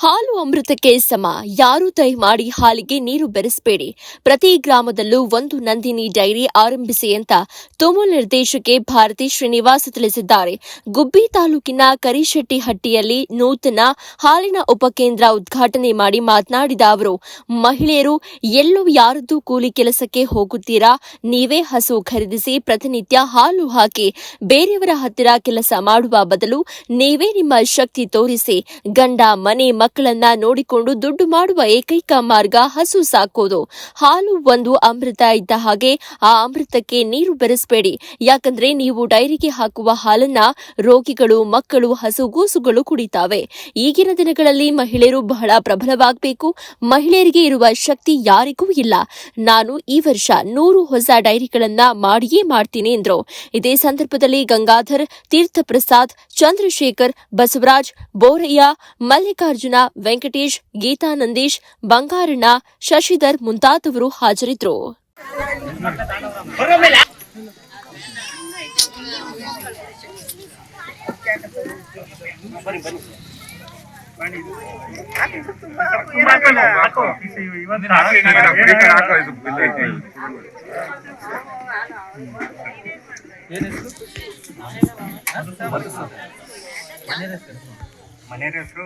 ಹಾಲು ಅಮೃತಕ್ಕೆ ಸಮ. ಯಾರು ಯಾರೂ ದಯಮಾಡಿ ಹಾಲಿಗೆ ನೀರು ಬೆರೆಸಬೇಡಿ. ಪ್ರತಿ ಗ್ರಾಮದಲ್ಲೂ ಒಂದು ನಂದಿನಿ ಡೈರಿ ಆರಂಭಿಸಿ ಅಂತ ತುಮು ನಿರ್ದೇಶಕಿ ಭಾರತಿ ಶ್ರೀನಿವಾಸ ತಿಳಿಸಿದ್ದಾರೆ. ಗುಬ್ಬಿ ತಾಲೂಕಿನ ಕರಿಶೆಟ್ಟಿಹಟ್ಟಿಯಲ್ಲಿ ನೂತನ ಹಾಲಿನ ಉಪಕೇಂದ್ರ ಉದ್ಘಾಟನೆ ಮಾಡಿ ಮಾತನಾಡಿದ ಅವರು, ಮಹಿಳೆಯರು, ಎಲ್ಲೂ ಯಾರದ್ದು ಕೂಲಿ ಕೆಲಸಕ್ಕೆ ಹೋಗುತ್ತೀರಾ? ನೀವೇ ಹಸು ಖರೀದಿಸಿ ಪ್ರತಿನಿತ್ಯ ಹಾಲು ಹಾಕಿ ಬೇರೆಯವರ ಹತ್ತಿರ ಕೆಲಸ ಮಾಡುವ ಬದಲು ನೀವೇ ನಿಮ್ಮ ಶಕ್ತಿ ತೋರಿಸಿ. ಗಂಡ, ಮನೆ ಮಕ್ಕಳನ್ನ ನೋಡಿಕೊಂಡು ದುಡ್ಡು ಮಾಡುವ ಏಕೈಕ ಮಾರ್ಗ ಹಸು ಸಾಕೋದು. ಹಾಲು ಒಂದು ಅಮೃತ ಇದ್ದ ಹಾಗೆ ಆ ಅಮೃತಕ್ಕೆ ನೀರು ಬೆರೆಸಬೇಡಿ. ಯಾಕಂದ್ರೆ ನೀವು ಡೈರಿಗೆ ಹಾಕುವ ಹಾಲನ್ನ ರೋಗಿಗಳು, ಮಕ್ಕಳು ಹಸುಗೂಸುಗಳು ಕುಡಿತಾವೆ. ಈಗಿನ ದಿನಗಳಲ್ಲಿ ಮಹಿಳೆಯರು ಬಹಳ ಪ್ರಬಲವಾಗಬೇಕು. ಮಹಿಳೆಯರಿಗೆ ಇರುವ ಶಕ್ತಿ ಯಾರಿಗೂ ಇಲ್ಲ. ನಾನು ಈ ವರ್ಷ ನೂರು ಹೊಸ ಡೈರಿಗಳನ್ನ ಮಾಡಿಯೇ ಮಾಡ್ತೀನಿ ಎಂದರು ಇದೇ ಸಂದರ್ಭದಲ್ಲಿ ಗಂಗಾಧರ್ ತೀರ್ಥ ಪ್ರಸಾದ್ ಚಂದ್ರಶೇಖರ್, ಬಸವರಾಜ್, ಬೋರಯ್ಯ, ಮಲ್ಲಿಕಾರ್ಜುನ ವೆಂಕಟೇಶ್ ಗೀತಾ ನಂದೀಶ್ ಬಂಗಾರಣ್ಣ ಶಶಿಧರ್ ಮುಂತಾದವರು ಹಾಜರಿದ್ದರು. ಮನೆಯ ಹೆಸರು ಮನೆಯ ಹೆಸರು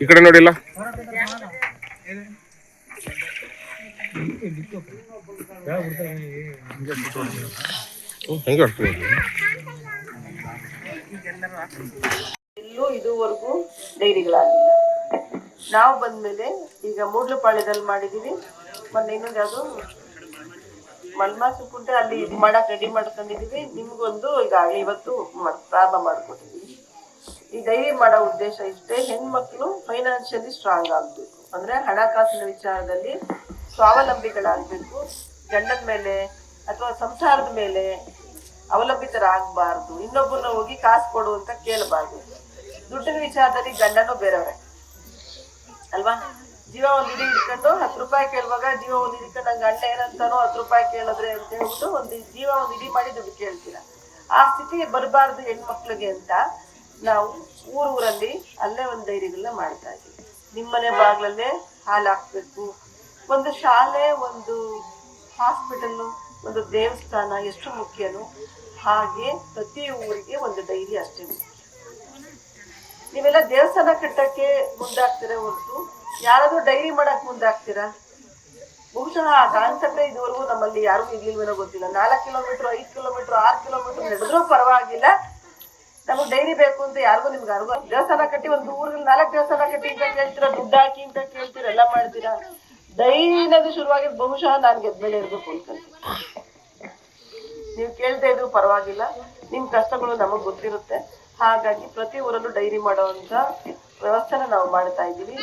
ಈ ಕಡೆ ನೋಡಿಲ್ಲ? ಹೆಂಗೆ ಎಲ್ಲೂ ಇದುವರೆಗೂ ಡೈರಿಗಳಾಗಿಲ್ಲ. ನಾವು ಬಂದ್ಮೇಲೆ ಈಗ ಮೂಡ್ಲುಪಾಳ್ಯದಲ್ಲಿ ಮಾಡಿದೀವಿ ಮತ್ತೆ ಇನ್ನೊಂದು ಯಾವುದು? ಮಲ್ಮಾಸು ಕುಂಟೆ ಅಲ್ಲಿ ಇದು ಮಾಡಕ್ ರೆಡಿ ಮಾಡ್ಕೊಂಡಿದೀವಿ ನಿಮ್ಗೊಂದು ಈಗಾಗಲೇ ಇವತ್ತು ಪ್ರಾರಂಭ ಮಾಡ್ಕೊಟ್ಟಿದೀವಿ ಈ ಡೈರಿ ಮಾಡೋ ಉದ್ದೇಶ ಇಷ್ಟೇ, ಹೆಣ್ಮಕ್ಳು ಫೈನಾನ್ಷಿಯಲಿ ಸ್ಟ್ರಾಂಗ್ ಆಗ್ಬೇಕು. ಅಂದ್ರೆ ಹಣಕಾಸಿನ ವಿಚಾರದಲ್ಲಿ ಸ್ವಾವಲಂಬಿಗಳಾಗ್ಬೇಕು. ಗಂಡದ ಮೇಲೆ ಅಥವಾ ಸಂಸಾರದ ಮೇಲೆ ಅವಲಂಬಿತರಾಗಬಾರ್ದು. ಇನ್ನೊಬ್ಬರನ್ನ ಹೋಗಿ ಕಾಸು ಕೊಡು ಅಂತ ಕೇಳಬಾರ್ದು. ದುಡ್ಡಿನ ವಿಚಾರದಲ್ಲಿ ಗಂಡನೂ ಬೇರೆಯವ್ರೆ. ಅಲ್ವಾ? ಜೀವ ಒಂದು ಇಡೀ ಹಿಡ್ಕೊಂಡು ಹತ್ತು ರೂಪಾಯಿ ಕೇಳುವಾಗ ಜೀವ ಒಂದು ಹಿಡ್ಕೊಂಡು ನಂಗೆ ಗಂಡ ಏನಂತಾನೋ ಹತ್ತು ರೂಪಾಯಿ ಕೇಳಿದ್ರೆ ಅಂತ ಹೇಳ್ಬಿಟ್ಟು ಒಂದು ಜೀವ ಒಂದು ಇಡಿ ಮಾಡಿ ದುಡ್ಡು ಕೇಳ್ತೀರ? ಆ ಸ್ಥಿತಿ ಬರಬಾರ್ದು ಹೆಣ್ಮಕ್ಳಿಗೆ ಅಂತ ನಾವು ಊರು ಊರಲ್ಲಿ ಅಲ್ಲೇ ಒಂದು ಧೈರ್ಯಗಳನ್ನ ಮಾಡ್ತಾ ಇದ್ದೀವಿ. ನಿಮ್ಮನೆ ಬಾಗ್ಲಲ್ಲೇ ಹಾಲು ಹಾಕ್ಬೇಕು. ಒಂದು ಶಾಲೆ, ಒಂದು ಹಾಸ್ಪಿಟಲ್ಲು ಒಂದು ದೇವಸ್ಥಾನ ಎಷ್ಟು ಮುಖ್ಯನೋ ಹಾಗೆ ಪ್ರತಿ ಊರಿಗೆ ಒಂದು ಡೈರಿ ಅಷ್ಟೇ ನೀವೆಲ್ಲ ದೇವಸ್ಥಾನ ಕಟ್ಟಕ್ಕೆ ಮುಂದಾಗ್ತೀರಾ ಹೊರತು? ಯಾರಾದ್ರೂ ಡೈರಿ ಮಾಡಕ್ ಮುಂದಾಗ್ತೀರಾ? ಬಹುಶಃ ಆ ಕಾನ್ಸೆಪ್ಟೇ ಇದುವರೆಗೂ ನಮ್ಮಲ್ಲಿ ಯಾರು ಇರ್ಲಿಲ್ವೇನೋ ಗೊತ್ತಿಲ್ಲ. ನಾಲ್ಕು ಕಿಲೋಮೀಟರ್, ಐದು ಕಿಲೋಮೀಟರ್, ಆರು ಕಿಲೋಮೀಟರ್ ನಡೆದ್ರೂ ಪರವಾಗಿಲ್ಲ. ನಮಗೆ ಡೈರಿ ಬೇಕು ಅಂತ ಯಾರಿಗೂ ನಿಮ್ಗೆ ಅರ್ವ ದೇವಸ್ಥಾನ ಕಟ್ಟಿ ಒಂದು ಊರಲ್ಲಿ ನಾಲ್ಕು ದೇವಸ್ಥಾನ ಕಟ್ಟಿ ಅಂತ ಕೇಳ್ತೀರಾ? ದುಡ್ಡು ಹಾಕಿ ಅಂತ ಕೇಳ್ತೀರ? ಎಲ್ಲ ಮಾಡ್ತೀರಾ? ಡೈರಿ ಅನ್ನೋದು ಶುರುವಾಗಿದ್ದು ಬಹುಶಃ ನಾನು ಗೆದ್ಮೇಲೆ ಇರಬೇಕು ಅನ್ಕೊಂತೀನಿ. ನೀವು ಕೇಳದೆ ಇದ್ರು ಪರವಾಗಿಲ್ಲ. ನಿಮ್ ಕಷ್ಟಗಳು ನಮಗ್ ಗೊತ್ತಿರುತ್ತೆ. ಹಾಗಾಗಿ ಪ್ರತಿ ಊರಲ್ಲೂ ಡೈರಿ ಮಾಡುವಂತ ವ್ಯವಸ್ಥೆನ ನಾವು ಮಾಡ್ತಾ ಇದ್ದೀವಿ.